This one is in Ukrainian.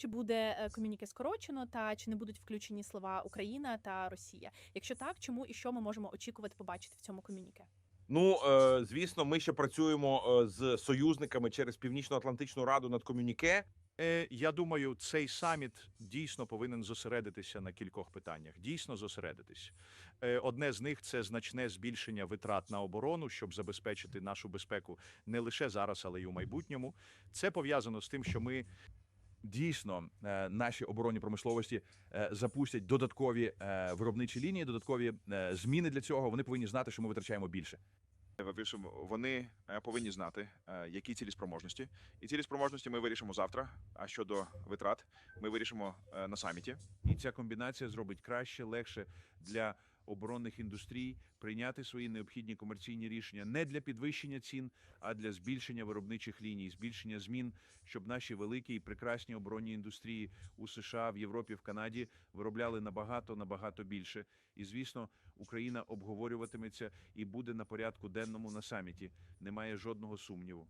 Чи буде е, комюніке скорочено, та чи не будуть включені слова Україна та Росія? Якщо так, чому і що ми можемо очікувати побачити в цьому комюніке? Ну е, звісно, ми ще працюємо е, з союзниками через Північно-Атлантичну раду над комюніке. Я думаю, цей саміт дійсно повинен зосередитися на кількох питаннях. Дійсно зосередитись. Одне з них це значне збільшення витрат на оборону, щоб забезпечити нашу безпеку не лише зараз, але й у майбутньому. Це пов'язано з тим, що ми Дійсно, е, наші оборонні промисловості е, запустять додаткові е, виробничі лінії, додаткові зміни для цього. Вони повинні знати, що ми витрачаємо більше. Вони повинні знати, які цілі спроможності. І цілі спроможності ми вирішимо завтра. А щодо витрат, ми вирішимо на саміті. І ця комбінація зробить краще, легше для оборонних індустрій прийняти свої необхідні комерційні рішення не для підвищення цін, а для збільшення виробничих ліній, збільшення змін, щоб наші великі і прекрасні оборонні індустрії у США, в Європі, в Канаді виробляли набагато набагато більше. І звісно, Україна обговорюватиметься і буде на порядку денному на саміті. Немає жодного сумніву.